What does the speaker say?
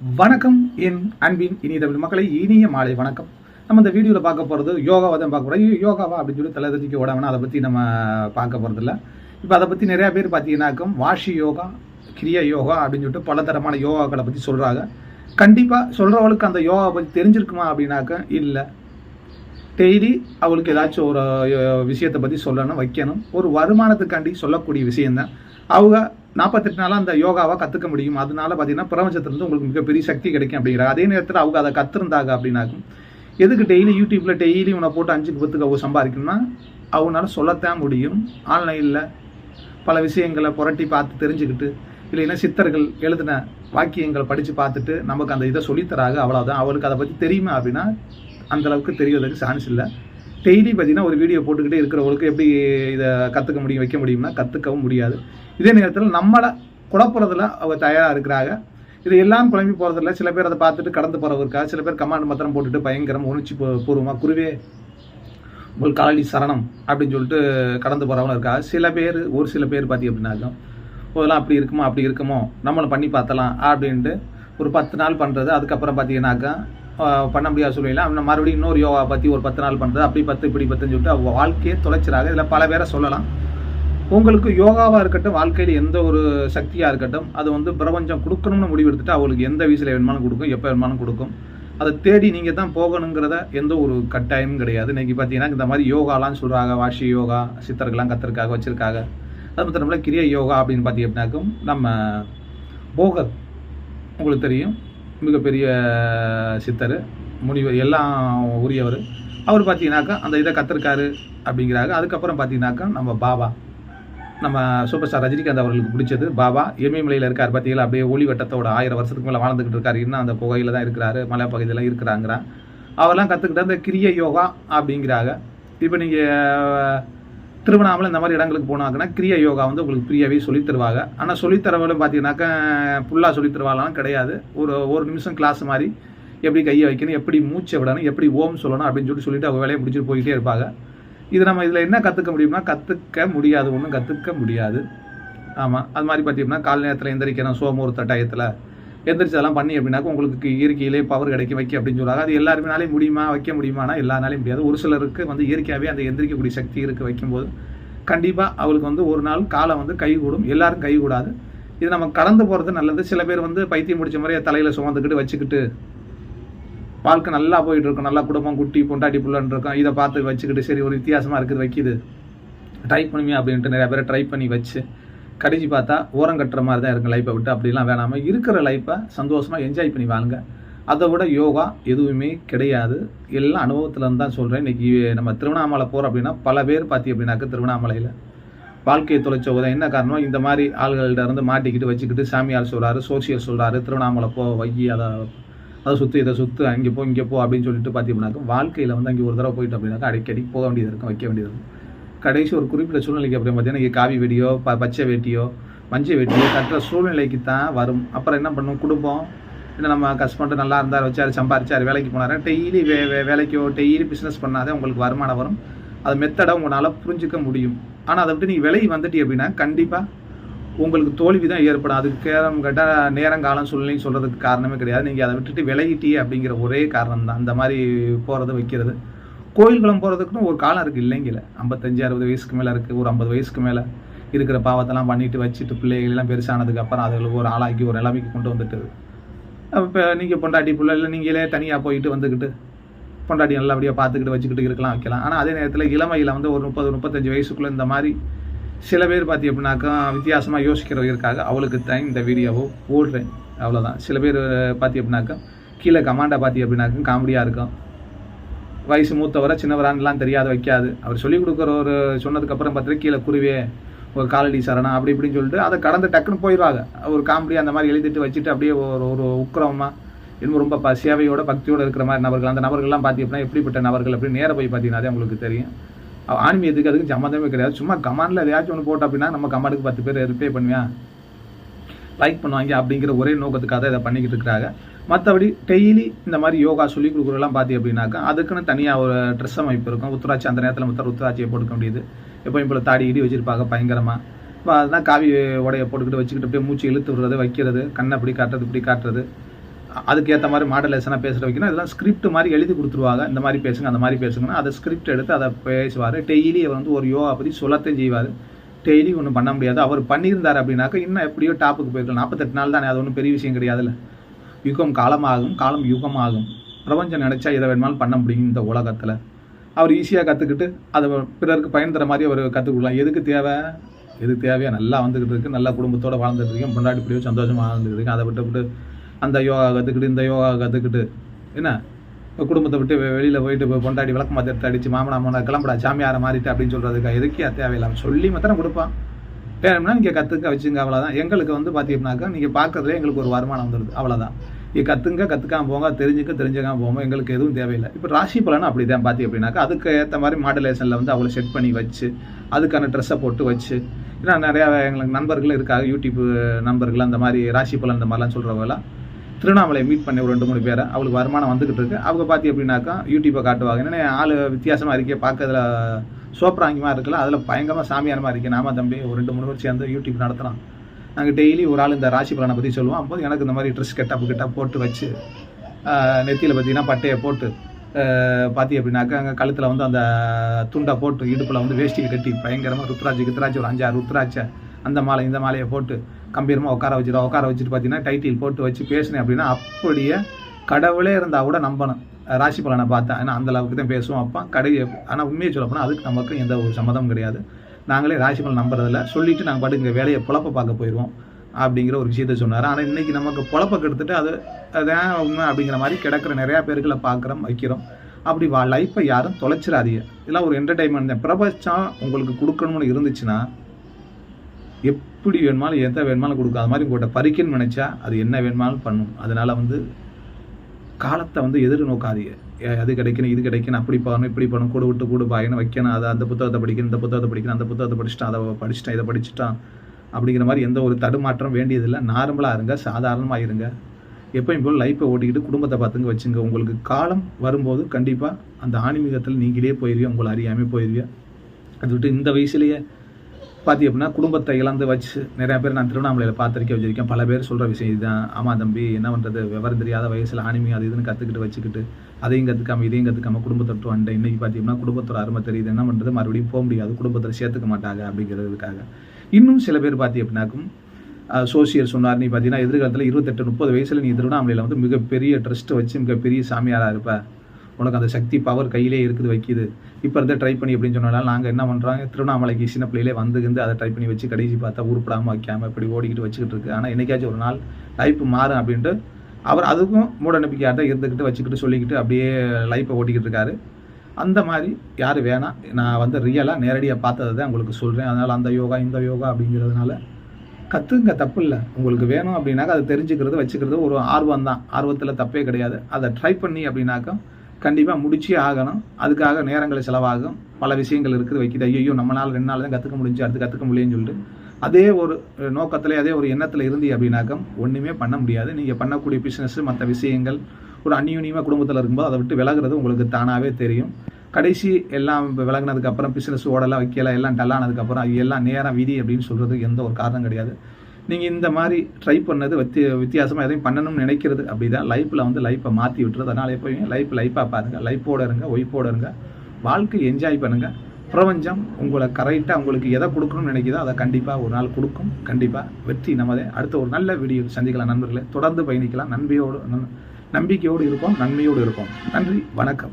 வணக்கம். என் அன்பின் இனிய தமிழ் மக்களை இனிய மாலை வணக்கம். நம்ம இந்த வீடியோவில் பார்க்க போகிறது யோகாவை தான் பார்க்க போகிறோம் யோகாவா அப்படின்னு சொல்லி தலைதறிக்க விடாமனா அதை பற்றி நம்ம பார்க்க போகிறதில்ல இப்போ அதை பற்றி நிறையா பேர் பார்த்தீங்கன்னாக்கும் வாஷி யோகா கிரியா யோகா அப்படின்னு சொல்லிட்டு பலதரமான யோகாக்களை பற்றி சொல்கிறாங்க கண்டிப்பாக சொல்கிறவளுக்கு அந்த யோகாவை பற்றி தெரிஞ்சிருக்குமா அப்படின்னாக்க இல்லை. டெய்லி அவளுக்கு ஏதாச்சும் ஒரு விஷயத்தை பற்றி சொல்லணும் வைக்கணும். ஒரு வருமானத்துக்காண்டி சொல்லக்கூடிய விஷயந்தான் அவங்க நாற்பத்தெட்டு நாளாக அந்த யோகாவை கற்றுக்க முடியும். அதனால பார்த்தீங்கன்னா பிரபஞ்சத்திலிருந்து உங்களுக்கு மிகப்பெரிய சக்தி கிடைக்கும் அப்படிங்கிறாங்க அதே நேரத்தில் அவங்க அதை கற்றுருந்தாங்க அப்படின்னாக்கும் எதுக்கு டெய்லி யூடியூப்பில் டெய்லி உன்னை போட்டு அஞ்சுக்கு பத்துக்கு அவங்க சம்பாதிக்கணும்னா அவங்களால சொல்லத்தான் முடியும். ஆன்லைனில் பல விஷயங்களை புரட்டி பார்த்து தெரிஞ்சுக்கிட்டு இல்லைன்னா சித்தர்கள் எழுதின வாக்கியங்களை படித்து பார்த்துட்டு நமக்கு அந்த இதை சொல்லித்தராங்க அவ்வளோதான் அவளுக்கு அதை பற்றி தெரியுமா அப்படின்னா அந்த அளவுக்கு தெரியறதுக்கு சான்ஸ் இல்லை. டெய்லி பார்த்தீங்கன்னா ஒரு வீடியோ போட்டுக்கிட்டே இருக்கிறவங்களுக்கு எப்படி இதை கற்றுக்க முடியும் வைக்க முடியும்னா கற்றுக்கவும் முடியாது. இதே நேரத்தில் நம்மளை குழப்பறதுல அவங்க தயாராக இருக்கிறாங்க. இது எல்லாம் குழம்பி போகிறதில்ல சில பேர் அதை பார்த்துட்டு கடந்து போகிறவங்க இருக்கா சில பேர் கமாண்ட் மாத்திரம் போட்டுட்டு பயங்கரம் உணர்ச்சி பூர்வமாக குருவே உங்கள் காலடி சரணம் அப்படின்னு சொல்லிட்டு கடந்து போகிறவங்க இருக்கா சில பேர் ஒரு சில பேர் பார்த்தி அப்படின்னாக்கும் இதெல்லாம் அப்படி இருக்குமோ? அப்படி இருக்குமோ? நம்மளும் பண்ணி பார்த்தலாம் அப்படின்ட்டு ஒரு பத்து நாள் பண்ணுறது அதுக்கப்புறம் பார்த்தீங்கன்னாக்கா பண்ண முடியாத சூழ்நிலை அவன் மறுபடியும் இன்னொரு யோகா பற்றி ஒரு பத்து நாள் பண்ணுறது அப்படி பத்து இப்படி பத்துன்னு சொல்லிட்டு அவங்க வாழ்க்கையே தொலைச்சிறாங்க. இதில் பல பேரை சொல்லலாம். உங்களுக்கு யோகாவாக இருக்கட்டும் வாழ்க்கையில் எந்த ஒரு சக்தியாக இருக்கட்டும் அது வந்து பிரபஞ்சம் கொடுக்கணும்னு முடிவு எடுத்துட்டு அவங்களுக்கு எந்த வயசில் வேணுமானும் கொடுக்கும் எப்போ வேணுமானும் கொடுக்கும். அதை தேடி நீங்கள் தான் போகணுங்கிறத எந்த ஒரு கட்டாயமும் கிடையாது. இன்னைக்கு பார்த்தீங்கன்னா இந்த மாதிரி யோகாலாம் சொல்கிறாங்க வாஷி யோகா சித்தர்கள்லாம் கத்திருக்காங்க வச்சுருக்காங்க. அது மட்டும் நம்மள கிரிய யோகா அப்படின்னு பார்த்தீங்க அப்படின்னாக்கும் நம்ம போக உங்களுக்கு தெரியும். மிகப்பெரிய சித்தர் முனிவர் எல்லாம் உரியவர். அவர் பார்த்தீங்கன்னாக்கா அந்த இதை கத்திருக்காரு அப்படிங்கிறாங்க. அதுக்கப்புறம் பார்த்தீங்கன்னாக்கா நம்ம பாபா நம்ம சூப்பர் ஸ்டார் ரஜினிகாந்த் அவர்களுக்கு பிடிச்சது பாபா. எமயமலையில் இருக்கார் பார்த்தீங்களா அப்படியே ஒளி வட்டத்தோட ஆயிரம் வருஷத்துக்கு மேலே வாழ்ந்துக்கிட்டு இருக்காரு. இன்னும் அந்த புகையில் தான் இருக்கிறாரு. மலை பகுதியில் இருக்கிறாங்கிறா அவரெல்லாம் கற்றுக்கிட்ட அந்த கிரிய யோகா அப்படிங்கிறாங்க. இப்போ நீங்கள் திருவண்ணாமலை இந்த மாதிரி இடங்களுக்கு போனாங்கன்னா கிரிய யோகா வந்து உங்களுக்கு ஃப்ரீயாகவே சொல்லித் தருவாங்க. ஆனால் சொல்லித்தரவங்களும் பார்த்தீங்கன்னாக்கா ஃபுல்லாக சொல்லித் தருவாங்களாம் கிடையாது. ஒரு ஒரு நிமிஷம் கிளாஸ் மாதிரி எப்படி கையை வைக்கணும் எப்படி மூச்சை விடணும் எப்படி ஓம் சொல்லணும் அப்படின்னு சொல்லிட்டு சொல்லிட்டு அவங்க வேலையை முடிச்சுட்டு போய்கிட்டே இருப்பாங்க. இது நம்ம இதில் என்ன கற்றுக்க முடியும்னா கற்றுக்க முடியாது ஒன்றும் கற்றுக்க முடியாது. ஆமாம் அது மாதிரி பார்த்தீங்கன்னா கால நேரத்தில் எந்திரிக்கணும் சோமூர்த்த டயத்தில் எந்திரிச்சு அதெல்லாம் பண்ணி அப்படின்னாக்க உங்களுக்கு இயற்கையிலே பவர் கிடைக்க வைக்க அப்படின்னு சொல்லுவாங்க. அது எல்லாருமே முடியுமா வைக்க முடியுமானா எல்லாராலையும் முடியாது. ஒரு சிலருக்கு வந்து இயற்கையாகவே அந்த எந்திரிக்கக்கூடிய சக்தி இருக்கு வைக்கும்போது கண்டிப்பாக அவளுக்கு வந்து ஒரு நாள் காலம் வந்து கைகூடும். எல்லாரும் கைகூடாது. இது நம்ம கடந்து போகிறது நல்லது. சில பேர் வந்து பைத்தியம் முடிச்ச மாதிரியே தலையில் சுமந்துக்கிட்டு வச்சுக்கிட்டு வாழ்க்கை நல்லா போயிட்டு இருக்கும். நல்லா குடும்பம் குட்டி பொண்டாட்டி புள்ளன்னு இருக்கும். இதை பார்த்து வச்சுக்கிட்டு சரி ஒரு வித்தியாசமாக இருக்குது வைக்கிது. ட்ரை பண்ணுமே அப்படின்ட்டு நிறைய பேரை ட்ரை பண்ணி வச்சு கடைசி பார்த்தா ஓரம் கட்டுற மாதிரி தான் இருக்கும் லைஃப்பை விட்டு. அப்படிலாம் வேணாமல் இருக்கிற லைஃப்பை சந்தோஷமாக என்ஜாய் பண்ணி வாழுங்க. அதை விட யோகா எதுவுமே கிடையாது. எல்லாம் அனுபவத்தில் இருந்து தான் சொல்கிறேன் இன்றைக்கி நம்ம திருவண்ணாமலை போகிறோம் அப்படின்னா பல பேர் பார்த்தி அப்படின்னாக்க திருவண்ணாமலையில். வாழ்க்கையை தொலைச்சவங்க என்ன காரணம் இந்த மாதிரி ஆள்கள்ட்ட இருந்து மாட்டிக்கிட்டு வச்சுக்கிட்டு சாமியார் சொல்கிறாரு சோசியல் சொல்கிறாரு திருவண்ணாமலை போ வையி அதை அதை சுற்று இதை சுற்று அங்கே போ இங்கே போ அப்படின்னு சொல்லிட்டு பார்த்தீங்கன்னாக்க வாழ்க்கையில் வந்து அங்கே ஒரு தடவை போயிட்டு அப்படின்னாக்கா அடிக்கடி போக வேண்டியது இருக்கும் வைக்க வேண்டியது இருக்கும். கடைசி ஒரு குறிப்பிட்ட சூழ்நிலைக்கு அப்புறம் பார்த்தீங்கன்னா காவி வெடியோ ப பச்சை வேட்டியோ மஞ்சள் வெட்டியோ கட்டுற சூழ்நிலைக்கு தான் வரும். அப்புறம் என்ன பண்ணும்? குடும்பம். இல்லை நம்ம கஷ்டப்பட்டு நல்லா இருந்தார் வச்சார் சம்பாரிச்சார் வேலைக்கு போனார். டெய்லி வே வே- வேலைக்கோ டெய்லி பிஸ்னஸ் பண்ணாதே உங்களுக்கு வருமானம் வரும். அது மெத்தடை உங்களால் புரிஞ்சுக்க முடியும். ஆனால் அதை விட்டு நீங்கள் விலை வந்துட்டி அப்படின்னா கண்டிப்பாக உங்களுக்கு தோல்வி தான் ஏற்படும். அதுக்கு கேரம் கேட்டால் நேரங்காலம் சூழ்நிலை சொல்கிறதுக்கு காரணமே கிடையாது. நீங்கள் அதை விட்டுட்டு விலகிட்டீ அப்படிங்கிற ஒரே காரணம் தான் அந்த மாதிரி போகிறது வைக்கிறது. கோயில் குளம் போகிறதுக்குன்னு ஒரு காலம் இருக்குது இல்லைங்கில. ஐம்பத்தஞ்சு அறுபது வயசுக்கு மேலே இருக்குது ஒரு ஐம்பது வயசுக்கு மேலே இருக்கிற பாவத்தெல்லாம் பண்ணிட்டு வச்சுட்டு பிள்ளைகள் எல்லாம் பெருசானதுக்கு அப்புறம் அதுகளுக்கு ஒரு ஆளாக்கி ஒரு நிலைமைக்கு கொண்டு வந்துட்டு இப்போ நீங்கள் பொண்டாட்டி பிள்ளை இல்லை நீங்களே தனியாக போயிட்டு வந்துக்கிட்டு பொண்டாட்டி நல்லபடியாக பார்த்துக்கிட்டு வச்சுக்கிட்டு இருக்கலாம் வைக்கலாம். ஆனால் அதே நேரத்தில் இளமையில் வந்து ஒரு முப்பது முப்பத்தஞ்சு வயசுக்குள்ளே இந்த மாதிரி சில பேர் பார்த்தி அப்படின்னாக்கா வித்தியாசமாக யோசிக்கிறவங்க இருக்காங்க அவளுக்கு தான் இந்த வீடியோவோ ஓடுறேன் அவ்வளோதான் சில பேர் பார்த்தி அப்படின்னாக்கா கீழே கமாண்டா பார்த்தி அப்படின்னாக்கா காமெடியாக இருக்கும். வயசு மூத்தவரை சின்னவரான்லாம் தெரியாது வைக்காது. அவர் சொல்லிக் கொடுக்குற ஒரு சொன்னதுக்கப்புறம் பார்த்துட்டு கீழே குருவே ஒரு காலடி சரணம் அப்படி இப்படின்னு சொல்லிட்டு அதை கடந்து டக்குன்னு போயிடுவாங்க. ஒரு காமெடி அந்த மாதிரி எழுதிட்டு வச்சுட்டு அப்படியே ஒரு ஒரு உக்கிரமாக இன்னும் ரொம்ப ப சேவையோட பக்தியோட இருக்கிற மாதிரி நபர்கள் அந்த நபர்கள்லாம் பார்த்தி அப்படின்னா எப்படிப்பட்ட நபர்கள் அப்படின்னு நேராக போய் பார்த்தீங்கன்னா உங்களுக்கு தெரியும். ஆன்மீகத்துக்கு அதுக்கு சம்மந்தமே கிடையாது. சும்மா கமாண்டில் எதையாச்சும் ஒன்று போட்டோம் அப்படின்னா நம்ம கமாண்டுக்கு பத்து பேர் ரிப்ளை பண்ணுவேன் லைக் பண்ணுவாங்க அப்படிங்கிற ஒரே நோக்கத்துக்காக தான் இதை பண்ணிக்கிட்டு இருக்கிறாங்க. மற்றபடி டெய்லி இந்த மாதிரி யோகா சொல்லி கொடுக்குறதெல்லாம் பார்த்தி அப்படின்னாக்கா அதுக்குன்னு தனியாக ஒரு ட்ரெஸ் அமைப்பு இருக்கும். உத்தராட்சி அந்த நேரத்தில் மொத்தம் உத்தராட்சியை போட்டுக்க முடியுது எப்போயும் இப்போ தாடி இடி வச்சிருப்பாங்க பயங்கரமாக இப்போ அதுதான் காவி உடைய போட்டுக்கிட்டு வச்சுக்கிட்டு அப்படியே மூச்சு இழுத்து விடுறது வைக்கிறது கண்ணை அப்படி காட்டுறது இப்படி காட்டுறது. அதுக்கேற்ற மாதிரி மாடலேஷனாக பேசுகிற வைக்கணும். இதெல்லாம் ஸ்கிரிப்ட் மாதிரி எழுதி கொடுத்துருவாங்க. இந்த மாதிரி பேசுங்க அந்த மாதிரி பேசுங்கன்னா அதை ஸ்கிரிப்ட் எடுத்து அதை பேசுவார். டெய்லி அவர் வந்து ஒரு யோகா பற்றி சொல்லத்தையும் செய்வார். டெய்லி ஒன்றும் பண்ண முடியாது. அவர் பண்ணியிருந்தார் அப்படின்னாக்கா இன்னும் எப்படியோ டாப்புக்கு போயிருக்கலாம். நாற்பத்தெட்டு நாள் தானே அது ஒன்றும் பெரிய விஷயம் கிடையாதுல்ல. யுகம் காலமாகும் காலம் யுகமாகும். பிரபஞ்சம் நினச்சா எதை வேணுமாலும் பண்ண முடியும் இந்த உலகத்தில். அவர் ஈஸியாக கற்றுக்கிட்டு அதை பிறருக்கு பயன் தர மாதிரி அவர் கற்றுக்கலாம் எதுக்கு தேவை? எது தேவையா நல்லா வந்துக்கிட்டு இருக்கு. நல்லா குடும்பத்தோடு வாழ்ந்துட்டு இருக்கேன். பொண்டாட்டி இப்படியோ சந்தோஷமாக வாழ்ந்துட்டு இருக்கேன். அதை விட்டு விட்டு அந்த யோகா கற்றுக்கிட்டு இந்த யோகா கற்றுக்கிட்டு என்ன? இப்போ குடும்பத்தை விட்டு வெளியில் போயிட்டு பொண்டாட்டி விளக்கு மாத்திரத்தை அடிச்சு மாமனா மாமனா கிளம்புடா சாமியாரை மாறிட்டு அப்படின்னு சொல்கிறதுக்கு எதுக்கே தேவையில்லாமல் சொல்லி மாத்திரம் கொடுப்பான். வேணும்னா நீங்கள் கற்றுக்க வச்சுங்க அவ்வளோதான் எங்களுக்கு வந்து பார்த்தீங்கன்னாக்கா நீங்கள் பார்க்குறதுல எங்களுக்கு ஒரு வருமானம் வந்துடுது அவ்வளோதான் நீங்கள் கற்றுங்க கற்றுக்காம போங்க தெரிஞ்சுக்க தெரிஞ்சுக்காம போங்க எங்களுக்கு எதுவும் தேவையில்லை. இப்போ ராசி பலனும் அப்படி தான் பார்த்தி அப்படின்னாக்கா அதுக்கு ஏற்ற மாதிரி மாடுலேஷனில் வந்து அவளை செட் பண்ணி வச்சு அதுக்கான ட்ரெஸ்ஸை போட்டு வச்சு ஏன்னா நிறையா எங்களுக்கு நண்பர்கள் இருக்காங்க யூடியூப் நண்பர்கள் அந்த மாதிரி ராசி பலன் அந்த மாதிரிலாம் சொல்கிறவங்களாம் திருவண்ணாமலை மீட் பண்ணி ஒரு ரெண்டு மூணு பேரை அவளுக்கு வருமானம் வந்துக்கிட்டு இருக்கு. அவங்க பார்த்தி அப்படின்னாக்கா யூடியூப்பை காட்டுவாங்க. ஏன்னா ஆள் வித்தியாசமாக இருக்கே பார்க்கறதுல சோப்ராங்கியமாக இருக்குல்ல அதில் பயங்கரமாக சாமியானமாக இருக்குது நாம தம்பி ஒரு ரெண்டு மூணு பேர் சேர்ந்து யூடியூப் நடத்துகிறோம் நாங்கள் டெய்லி ஒரு ஆள் இந்த ராசி பலனை பற்றி சொல்லுவோம். அப்போது எனக்கு இந்த மாதிரி ட்ரெஸ் கெட்டப் கிட்டப் போட்டு வச்சு நெத்தியில் பார்த்தீங்கன்னா பட்டையை போட்டு பார்த்தி அப்படின்னாக்கா அங்கே கழுத்தில் வந்து அந்த துண்டை போட்டு இடுப்பில் வந்து வேஷ்டி கட்டி பயங்கரமாக ருத்ராட்சி கித்ராட்சி ஒரு அஞ்சாறு ருத்ராட்சை அந்த மாலை இந்த மாலையை போட்டு கம்பீரமாக உட்கார வச்சுருவோம். உட்கார வச்சுட்டு பார்த்தீங்கன்னா டைட்டில் போட்டு வச்சு பேசினேன் அப்படின்னா அப்படியே கடவுளே இருந்தால் கூட நம்பணும். ராசி பலனை பார்த்தேன் ஏன்னா அந்த அளவுக்கு தான் பேசுவோம் அப்பா. கடை ஆனால் உண்மையை சொல்ல போனால் அதுக்கு நமக்கு எந்த ஒரு சம்மதமும் கிடையாது. நாங்களே ராசி பலன் நம்புறதில்ல. சொல்லிவிட்டு நாங்கள் பாட்டு இங்கே வேலையை புழப்ப பார்க்க போயிடுவோம் அப்படிங்கிற ஒரு விஷயத்த சொன்னார். ஆனால் இன்றைக்கி நமக்கு புழப்ப கெடுத்துட்டு அது அதான் உண்மை அப்படிங்கிற மாதிரி கிடக்கிற நிறையா பேர்களை பார்க்குறோம் வைக்கிறோம். அப்படி வா லைஃப்பை யாரும் தொலைச்சிடாதீங்க. இதெல்லாம் ஒரு என்டர்டைன்மெண்ட் தான். பிரபஞ்சம் உங்களுக்கு கொடுக்கணும்னு இருந்துச்சுன்னா எப்படி வேணுமாலும் எதை வேணுமாலும் கொடுக்கும் அது மாதிரி உங்கள்கிட்ட பறிக்கன்னு நினச்சா அது என்ன வேணுமாலும் பண்ணும். அதனால் வந்து காலத்தை வந்து எதிர்நோக்காதீங்க ஏ, அது கிடைக்கணும் இது கிடைக்கணும் அப்படி பண்ணணும் இப்படி பண்ணணும் கூட விட்டு கூட பாயணும் வைக்கணும். அதை அந்த புத்தகத்தை படிக்கணும் இந்த புத்தகத்தை படிக்கணும் அந்த புத்தகத்தை படிச்சுட்டான் அதை படிச்சுட்டான் இதை படிச்சுட்டான் அப்படிங்கிற மாதிரி எந்த ஒரு தடுமாற்றம் வேண்டியதில்லை. நார்மலாக இருங்க சாதாரணமாக இருங்க. எப்பயும் போல் லைஃப்பை ஓட்டிக்கிட்டு குடும்பத்தை பார்த்துங்க வச்சுங்க. உங்களுக்கு காலம் வரும்போது கண்டிப்பாக அந்த ஆன்மீகத்தில் நீங்களே போயிருவீங்க உங்களை அறியாமல் போயிருவீங்க அது விட்டு இந்த வயசுலேயே பார்த்தி அப்படின்னா குடும்பத்தை இழந்து வச்சு நிறைய பேர் நான் திருவண்ணாமலையில் பார்த்துருக்கேன் வச்சிருக்கேன் பல பேர் சொல்கிற விஷயம் இதுதான். ஆமாம் தம்பி என்ன பண்ணுறது விவரம் தெரியாத வயசில் ஆனிமி அது இதுன்னு கற்றுக்கிட்டு வச்சுக்கிட்டு அதையும் கற்றுக்காம இதையும் கற்றுக்காம குடும்பத்தொட்டு வந்துட்டேன். பார்த்தீங்கன்னா குடும்பத்தோட அருமை தெரியுது. என்ன பண்ணுறது மறுபடியும் போக முடியாது. குடும்பத்தில் சேர்த்துக்க மாட்டாங்க அப்படிங்கிறதுக்காக. இன்னும் சில பேர் பார்த்தி அப்படின்னாக்கும் சோசியர் சொன்னார் நீ பார்த்தீங்கன்னா எதிர்காலத்தில் இருபத்தெட்டு முப்பது வயசில் நீ திருவண்ணாமலையில் வந்து மிகப்பெரிய ட்ரஸ்ட்டை வச்சு மிகப்பெரிய சாமியாராக இருப்பேன் உனக்கு அந்த சக்தி பவர் கையிலே இருக்குது வைக்குது. இப்போ இருந்தே ட்ரை பண்ணி அப்படின்னு சொன்னாலும் நாங்கள் என்ன பண்ணுறாங்க திருவண்ணாமலைக்கு சின்ன பிள்ளையிலே வந்துருந்து அதை ட்ரை பண்ணி வச்சு கடைசி பார்த்தா உருப்படாமல் வைக்காமல் இப்படி ஓடிக்கிட்டு வச்சுக்கிட்டு இருக்கு. ஆனால் என்னைக்காச்சும் ஒரு நாள் லைஃப் மாறும் அப்படின்ட்டு அவர் அதுக்கும் மூட தான் இருந்துக்கிட்டு வச்சுக்கிட்டு சொல்லிக்கிட்டு அப்படியே லைஃப்பை ஓட்டிக்கிட்டு இருக்காரு. அந்த மாதிரி யார் வேணாம் நான் வந்து ரியலாக நேரடியாக பார்த்ததை தான் உங்களுக்கு சொல்கிறேன் அதனால் அந்த யோகா இந்த யோகா அப்படிங்கிறதுனால கற்றுங்க தப்பு இல்லை. உங்களுக்கு வேணும் அப்படின்னாக்கா அதை தெரிஞ்சுக்கிறது வச்சுக்கிறது ஒரு ஆர்வம் தான் ஆர்வத்தில் தப்பே கிடையாது. அதை ட்ரை பண்ணி அப்படின்னாக்கா கண்டிப்பாக முடிச்சே ஆகணும். அதுக்காக நேரங்கள் செலவாகும். பல விஷயங்கள் இருக்குது. வைக்கிது. ஐயோ நம்ம நாள் ரெண்டு நாள் தான் கற்றுக்க முடிஞ்சு அடுத்து கற்றுக்க முடியும்னு சொல்லிட்டு. அதே ஒரு நோக்கத்தில் அதே ஒரு எண்ணத்தில் இருந்து அப்படின்னாக்கா ஒன்றுமே பண்ண முடியாது. நீங்கள் பண்ணக்கூடிய பிஸ்னஸ் மற்ற விஷயங்கள் ஒரு அந்யூன்யமாக குடும்பத்தில் இருக்கும்போது அதை விட்டு விலகுறது உங்களுக்கு தானாகவே தெரியும். கடைசி எல்லாம் விலகினதுக்கப்புறம் பிஸ்னஸ் ஓடலாம் வைக்கல எல்லாம் டல்லானதுக்கப்புறம் அது எல்லாம் நேரம் விதி அப்படின்னு சொல்கிறதுக்கு எந்த ஒரு காரணம் கிடையாது. நீங்கள் இந்த மாதிரி ட்ரை பண்ணது வித்தி வித்தியாசமாக எதையும் பண்ணணும்னு நினைக்கிறது அப்படி தான் லைஃப்பில் வந்து லைஃப்பை மாற்றி விட்டுறது. அதனால் எப்போயுமே லைஃப் லைஃப்பாக பாருங்கள் லைஃப்போட இருங்க ஒய்ஃபோட இருங்க. வாழ்க்கை என்ஜாய் பண்ணுங்கள் பிரபஞ்சம் உங்களை கரெக்டாக உங்களுக்கு எதை கொடுக்கணும்னு நினைக்கிதோ அதை கண்டிப்பாக ஒரு நாள் கொடுக்கும். கண்டிப்பாக வெற்றி நமதே. அடுத்த ஒரு நல்ல வீடியோ சந்திக்கலாம் நண்பர்களே. தொடர்ந்து பயணிக்கலாம். நன்மையோடு நன்- நம்பிக்கையோடு இருப்போம் நன்மையோடு இருப்போம். நன்றி வணக்கம்.